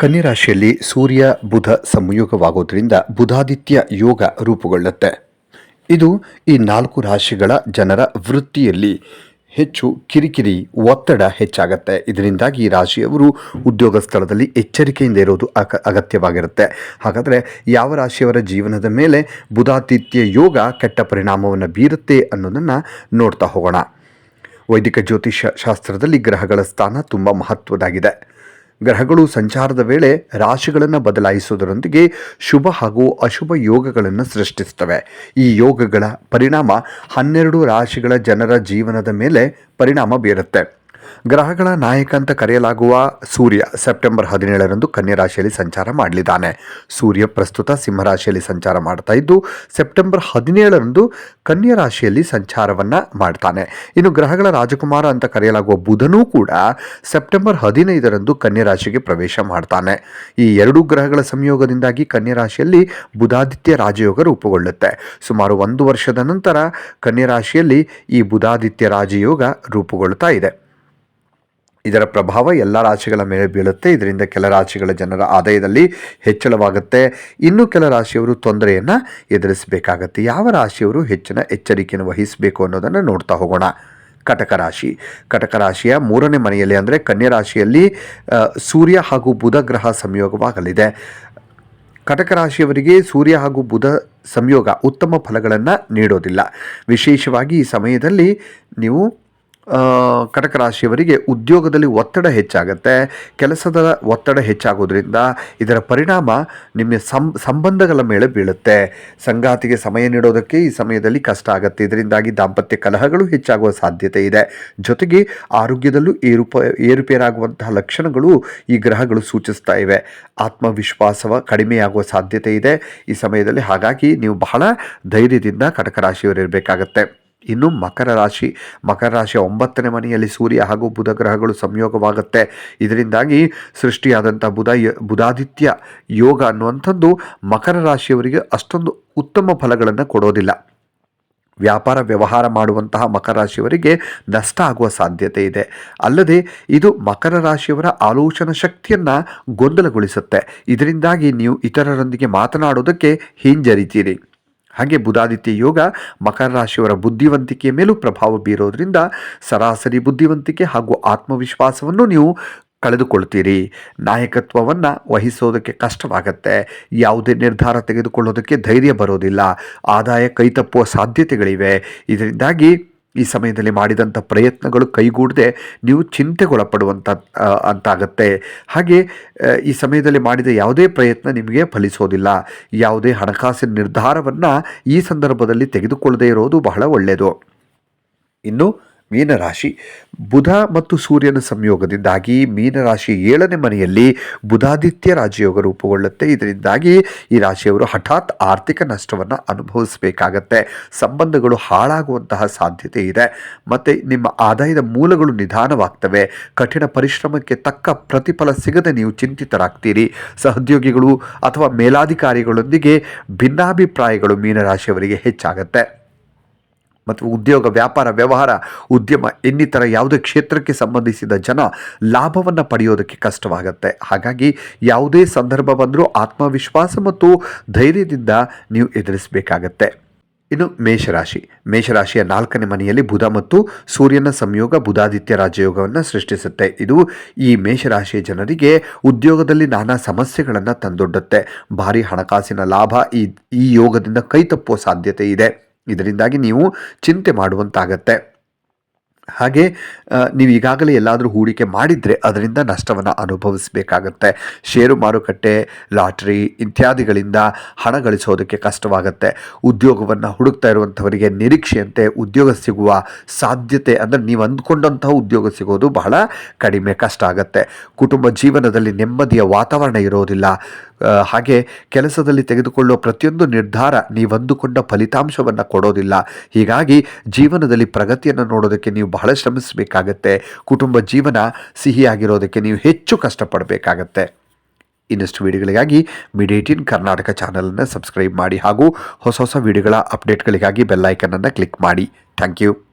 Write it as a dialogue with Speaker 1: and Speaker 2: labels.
Speaker 1: ಕನ್ಯಾ ರಾಶಿಯಲ್ಲಿ ಸೂರ್ಯ, ಬುಧ ಸಂಯೋಗವಾಗೋದ್ರಿಂದ ಬುಧಾದಿತ್ಯ ಯೋಗ ರೂಪುಗೊಳ್ಳುತ್ತೆ. ಇದು ಈ ನಾಲ್ಕು ರಾಶಿಗಳ ಜನರ ವೃತ್ತಿಯಲ್ಲಿ ಹೆಚ್ಚು ಕಿರಿಕಿರಿ, ಒತ್ತಡ ಹೆಚ್ಚಾಗುತ್ತೆ. ಇದರಿಂದಾಗಿ ಈ ರಾಶಿಯವರು ಉದ್ಯೋಗ ಸ್ಥಳದಲ್ಲಿ ಎಚ್ಚರಿಕೆಯಿಂದ ಇರೋದು ಅಗ ಅಗತ್ಯವಾಗಿರುತ್ತೆ. ಹಾಗಾದರೆ ಯಾವ ರಾಶಿಯವರ ಜೀವನದ ಮೇಲೆ ಬುಧಾತಿಥ್ಯ ಯೋಗ ಕೆಟ್ಟ ಪರಿಣಾಮವನ್ನು ಬೀರುತ್ತೆ ಅನ್ನೋದನ್ನು ನೋಡ್ತಾ ಹೋಗೋಣ. ವೈದಿಕ ಜ್ಯೋತಿಷ ಶಾಸ್ತ್ರದಲ್ಲಿ ಗ್ರಹಗಳ ಸ್ಥಾನ ತುಂಬ ಮಹತ್ವದಾಗಿದೆ ಗ್ರಹಗಳು ಸಂಚಾರದ ವೇಳೆ ರಾಶಿಗಳನ್ನು ಬದಲಾಯಿಸುವುದರೊಂದಿಗೆ ಶುಭ ಹಾಗೂ ಅಶುಭ ಯೋಗಗಳನ್ನು ಸೃಷ್ಟಿಸುತ್ತವೆ ಈ ಯೋಗಗಳ ಪರಿಣಾಮ ಹನ್ನೆರಡು ರಾಶಿಗಳ ಜನರ ಜೀವನದ ಮೇಲೆ ಪರಿಣಾಮ ಬೀರುತ್ತೆ. ಗ್ರಹಗಳ ನಾಯಕ ಅಂತ ಕರೆಯಲಾಗುವ ಸೂರ್ಯ ಸೆಪ್ಟೆಂಬರ್ ಹದಿನೇಳರಂದು ಕನ್ಯಾ ರಾಶಿಯಲ್ಲಿ ಸಂಚಾರ ಮಾಡಲಿದ್ದಾನೆ. ಸೂರ್ಯ ಪ್ರಸ್ತುತ ಸಿಂಹರಾಶಿಯಲ್ಲಿ ಸಂಚಾರ ಮಾಡ್ತಾ ಇದ್ದು, ಸೆಪ್ಟೆಂಬರ್ ಹದಿನೇಳರಂದು ಕನ್ಯಾ ರಾಶಿಯಲ್ಲಿ ಸಂಚಾರವನ್ನು ಮಾಡ್ತಾನೆ. ಇನ್ನು ಗ್ರಹಗಳ ರಾಜಕುಮಾರ ಅಂತ ಕರೆಯಲಾಗುವ ಬುಧನೂ ಕೂಡ ಸೆಪ್ಟೆಂಬರ್ ಹದಿನೈದರಂದು ಕನ್ಯಾ ರಾಶಿಗೆ ಪ್ರವೇಶ ಮಾಡ್ತಾನೆ. ಈ ಎರಡು ಗ್ರಹಗಳ ಸಂಯೋಗದಿಂದಾಗಿ ಕನ್ಯಾ ರಾಶಿಯಲ್ಲಿ ಬುಧಾದಿತ್ಯ ರಾಜಯೋಗ ರೂಪುಗೊಳ್ಳುತ್ತೆ. ಸುಮಾರು ಒಂದು ವರ್ಷದ ನಂತರ ಕನ್ಯಾ ರಾಶಿಯಲ್ಲಿ ಈ ಬುಧಾದಿತ್ಯ ರಾಜಯೋಗ ರೂಪುಗೊಳ್ಳುತ್ತಾ ಇದೆ. ಇದರ ಪ್ರಭಾವ ಎಲ್ಲ ರಾಶಿಗಳ ಮೇಲೆ ಬೀಳುತ್ತೆ. ಇದರಿಂದ ಕೆಲ ರಾಶಿಗಳ ಜನರ ಆದಾಯದಲ್ಲಿ ಹೆಚ್ಚಳವಾಗುತ್ತೆ. ಇನ್ನು ಕೆಲ ರಾಶಿಯವರು ತೊಂದರೆಯನ್ನು ಎದುರಿಸಬೇಕಾಗತ್ತೆ. ಯಾವ ರಾಶಿಯವರು ಹೆಚ್ಚಿನ ಎಚ್ಚರಿಕೆಯನ್ನು ವಹಿಸಬೇಕು ಅನ್ನೋದನ್ನು ನೋಡ್ತಾ ಹೋಗೋಣ. ಕಟಕ ರಾಶಿ. ಕಟಕ ರಾಶಿಯ ಮೂರನೇ ಮನೆಯಲ್ಲಿ ಅಂದರೆ ಕನ್ಯಾ ರಾಶಿಯಲ್ಲಿ ಸೂರ್ಯ ಹಾಗೂ ಬುಧ ಗ್ರಹ ಸಂಯೋಗವಾಗಲಿದೆ. ಕಟಕ ರಾಶಿಯವರಿಗೆ ಸೂರ್ಯ ಹಾಗೂ ಬುಧ ಸಂಯೋಗ ಉತ್ತಮ ಫಲಗಳನ್ನು ನೀಡೋದಿಲ್ಲ. ವಿಶೇಷವಾಗಿ ಈ ಸಮಯದಲ್ಲಿ ನೀವು ಕಟಕ ರಾಶಿಯವರಿಗೆ ಉದ್ಯೋಗದಲ್ಲಿ ಒತ್ತಡ ಹೆಚ್ಚಾಗುತ್ತೆ. ಕೆಲಸದ ಒತ್ತಡ ಹೆಚ್ಚಾಗೋದ್ರಿಂದ ಇದರ ಪರಿಣಾಮ ನಿಮ್ಮ ಸಂಬಂಧಗಳ ಮೇಲೆ ಬೀಳುತ್ತೆ. ಸಂಗಾತಿಗೆ ಸಮಯ ನೀಡೋದಕ್ಕೆ ಈ ಸಮಯದಲ್ಲಿ ಕಷ್ಟ ಆಗುತ್ತೆ. ಇದರಿಂದಾಗಿ ದಾಂಪತ್ಯ ಕಲಹಗಳು ಹೆಚ್ಚಾಗುವ ಸಾಧ್ಯತೆ ಇದೆ. ಜೊತೆಗೆ ಆರೋಗ್ಯದಲ್ಲೂ ಏರುಪ, ಏರುಪೇರಾಗುವಂತಹ ಲಕ್ಷಣಗಳು ಈ ಗ್ರಹಗಳು ಸೂಚಿಸ್ತಾ ಇವೆ. ಆತ್ಮವಿಶ್ವಾಸವ ಕಡಿಮೆಯಾಗುವ ಸಾಧ್ಯತೆ ಇದೆ. ಈ ಸಮಯದಲ್ಲಿ ಹಾಗಾಗಿ ನೀವು ಬಹಳ ಧೈರ್ಯದಿಂದ ಕಟಕ ರಾಶಿಯವರು ಇರಬೇಕಾಗತ್ತೆ. ಇನ್ನು ಮಕರ ರಾಶಿ. ಮಕರ ರಾಶಿಯ ಒಂಬತ್ತನೇ ಮನೆಯಲ್ಲಿ ಸೂರ್ಯ ಹಾಗೂ ಬುಧ ಗ್ರಹಗಳು ಸಂಯೋಗವಾಗುತ್ತೆ. ಇದರಿಂದಾಗಿ ಸೃಷ್ಟಿಯಾದಂಥ ಬುಧ, ಬುಧಾದಿತ್ಯ ಯೋಗ ಅನ್ನುವಂಥದ್ದು ಮಕರ ರಾಶಿಯವರಿಗೆ ಅಷ್ಟೊಂದು ಉತ್ತಮ ಫಲಗಳನ್ನು ಕೊಡೋದಿಲ್ಲ. ವ್ಯಾಪಾರ ವ್ಯವಹಾರ ಮಾಡುವಂತಹ ಮಕರ ರಾಶಿಯವರಿಗೆ ನಷ್ಟ ಆಗುವ ಸಾಧ್ಯತೆ ಇದೆ. ಅಲ್ಲದೆ ಇದು ಮಕರ ರಾಶಿಯವರ ಆಲೋಚನಾ ಶಕ್ತಿಯನ್ನು ಗೊಂದಲಗೊಳಿಸುತ್ತೆ. ಇದರಿಂದಾಗಿ ನೀವು ಇತರರೊಂದಿಗೆ ಮಾತನಾಡೋದಕ್ಕೆ ಹಿಂಜರಿತೀರಿ. ಹಾಗೆ ಬುಧಾದಿತ್ಯ ಯೋಗ ಮಕರ ರಾಶಿಯವರ ಬುದ್ಧಿವಂತಿಕೆಯ ಮೇಲೂ ಪ್ರಭಾವ ಬೀರೋದ್ರಿಂದ ಸರಾಸರಿ ಬುದ್ಧಿವಂತಿಕೆ ಹಾಗೂ ಆತ್ಮವಿಶ್ವಾಸವನ್ನು ನೀವು ಕಳೆದುಕೊಳ್ತೀರಿ ನಾಯಕತ್ವವನ್ನು ವಹಿಸೋದಕ್ಕೆ ಕಷ್ಟವಾಗತ್ತೆ. ಯಾವುದೇ ನಿರ್ಧಾರ ತೆಗೆದುಕೊಳ್ಳೋದಕ್ಕೆ ಧೈರ್ಯ ಬರೋದಿಲ್ಲ. ಆದಾಯ ಕೈತಪ್ಪುವ ಸಾಧ್ಯತೆಗಳಿವೆ. ಇದರಿಂದಾಗಿ ಈ ಸಮಯದಲ್ಲಿ ಮಾಡಿದಂಥ ಪ್ರಯತ್ನಗಳು ಕೈಗೂಡದೆ ನೀವು ಚಿಂತೆಗೊಳಪಡುವಂಥ ಅಂತಾಗತ್ತೆ. ಹಾಗೆ ಈ ಸಮಯದಲ್ಲಿ ಮಾಡಿದ ಯಾವುದೇ ಪ್ರಯತ್ನ ನಿಮಗೆ ಫಲಿಸೋದಿಲ್ಲ. ಯಾವುದೇ ಹಣಕಾಸಿನ ನಿರ್ಧಾರವನ್ನು ಈ ಸಂದರ್ಭದಲ್ಲಿ ತೆಗೆದುಕೊಳ್ಳದೇ ಇರೋದು ಬಹಳ ಒಳ್ಳೆಯದು ಇನ್ನು ಮೀನರಾಶಿ ಬುಧ ಮತ್ತು ಸೂರ್ಯನ ಸಂಯೋಗದಿಂದಾಗಿ ಮೀನರಾಶಿ ಏಳನೇ ಮನೆಯಲ್ಲಿ ಬುಧಾದಿತ್ಯ ರಾಜಯೋಗ ರೂಪುಗೊಳ್ಳುತ್ತೆ. ಇದರಿಂದಾಗಿ ಈ ರಾಶಿಯವರು ಹಠಾತ್ ಆರ್ಥಿಕ ನಷ್ಟವನ್ನು ಅನುಭವಿಸಬೇಕಾಗತ್ತೆ. ಸಂಬಂಧಗಳು ಹಾಳಾಗುವಂತಹ ಸಾಧ್ಯತೆ ಇದೆ. ಮತ್ತು ನಿಮ್ಮ ಆದಾಯದ ಮೂಲಗಳು ನಿಧಾನವಾಗ್ತವೆ. ಕಠಿಣ ಪರಿಶ್ರಮಕ್ಕೆ ತಕ್ಕ ಪ್ರತಿಫಲ ಸಿಗದೆ ನೀವು ಚಿಂತಿತರಾಗ್ತೀರಿ. ಸಹೋದ್ಯೋಗಿಗಳು ಅಥವಾ ಮೇಲಾಧಿಕಾರಿಗಳೊಂದಿಗೆ ಭಿನ್ನಾಭಿಪ್ರಾಯಗಳು ಮೀನರಾಶಿಯವರಿಗೆ ಹೆಚ್ಚಾಗತ್ತೆ. ಮತ್ತು ಉದ್ಯೋಗ, ವ್ಯಾಪಾರ, ವ್ಯವಹಾರ, ಉದ್ಯಮ ಇನ್ನಿತರ ಯಾವುದೇ ಕ್ಷೇತ್ರಕ್ಕೆ ಸಂಬಂಧಿಸಿದ ಜನ ಲಾಭವನ್ನು ಪಡೆಯೋದಕ್ಕೆ ಕಷ್ಟವಾಗುತ್ತೆ. ಹಾಗಾಗಿ ಯಾವುದೇ ಸಂದರ್ಭ ಬಂದರೂ ಆತ್ಮವಿಶ್ವಾಸ ಮತ್ತು ಧೈರ್ಯದಿಂದ ನೀವು ಎದುರಿಸಬೇಕಾಗತ್ತೆ. ಇನ್ನು ಮೇಷರಾಶಿ. ಮೇಷರಾಶಿಯ ನಾಲ್ಕನೇ ಮನೆಯಲ್ಲಿ ಬುಧ ಮತ್ತು ಸೂರ್ಯನ ಸಂಯೋಗ ಬುಧಾದಿತ್ಯ ರಾಜಯೋಗವನ್ನು ಸೃಷ್ಟಿಸುತ್ತೆ. ಇದು ಈ ಮೇಷರಾಶಿಯ ಜನರಿಗೆ ಉದ್ಯೋಗದಲ್ಲಿ ನಾನಾ ಸಮಸ್ಯೆಗಳನ್ನು ತಂದೊಡ್ಡುತ್ತೆ. ಭಾರಿ ಹಣಕಾಸಿನ ಲಾಭ ಈ ಈ ಯೋಗದಿಂದ ಕೈತಪ್ಪುವ ಸಾಧ್ಯತೆ ಇದೆ. ಇದರಿಂದಾಗಿ ನೀವು ಚಿಂತೆ ಮಾಡುವಂತಾಗತ್ತೆ. ಹಾಗೆ ನೀವು ಈಗಾಗಲೇ ಎಲ್ಲಾದರೂ ಹೂಡಿಕೆ ಮಾಡಿದರೆ ಅದರಿಂದ ನಷ್ಟವನ್ನು ಅನುಭವಿಸಬೇಕಾಗತ್ತೆ. ಷೇರು ಮಾರುಕಟ್ಟೆ, ಲಾಟ್ರಿ ಇತ್ಯಾದಿಗಳಿಂದ ಹಣ ಗಳಿಸೋದಕ್ಕೆ ಕಷ್ಟವಾಗುತ್ತೆ. ಉದ್ಯೋಗವನ್ನು ಹುಡುಕ್ತಾ ಇರುವಂಥವರಿಗೆ ನಿರೀಕ್ಷೆಯಂತೆ ಉದ್ಯೋಗ ಸಿಗುವ ಸಾಧ್ಯತೆ ಅಂದರೆ ನೀವು ಅಂದ್ಕೊಂಡಂತಹ ಉದ್ಯೋಗ ಸಿಗೋದು ಬಹಳ ಕಡಿಮೆ ಕಷ್ಟ ಆಗುತ್ತೆ. ಕುಟುಂಬ ಜೀವನದಲ್ಲಿ ನೆಮ್ಮದಿಯ ವಾತಾವರಣ ಇರೋದಿಲ್ಲ. ಹಾಗೆ ಕೆಲಸದಲ್ಲಿ ತೆಗೆದುಕೊಳ್ಳುವ ಪ್ರತಿಯೊಂದು ನಿರ್ಧಾರ ನೀವು ಅಂದುಕೊಂಡ ಫಲಿತಾಂಶವನ್ನು ಕೊಡೋದಿಲ್ಲ. ಹೀಗಾಗಿ ಜೀವನದಲ್ಲಿ ಪ್ರಗತಿಯನ್ನು ನೋಡೋದಕ್ಕೆ ನೀವು ಬಹಳ ಶ್ರಮಿಸಬೇಕಾಗತ್ತೆ. ಕುಟುಂಬ ಜೀವನ ಸಿಹಿಯಾಗಿರೋದಕ್ಕೆ ನೀವು ಹೆಚ್ಚು ಕಷ್ಟಪಡಬೇಕಾಗತ್ತೆ. ಇನ್ನಷ್ಟು ವಿಡಿಯೋಗಳಿಗಾಗಿ ಮಿಡೇಟಿನ್ ಕರ್ನಾಟಕ ಚಾನಲನ್ನು ಸಬ್ಸ್ಕ್ರೈಬ್ ಮಾಡಿ ಹಾಗೂ ಹೊಸ ಹೊಸ ವಿಡಿಯೋಗಳ ಅಪ್ಡೇಟ್ಗಳಿಗಾಗಿ ಬೆಲ್ಲೈಕನನ್ನು ಕ್ಲಿಕ್ ಮಾಡಿ. Thank you.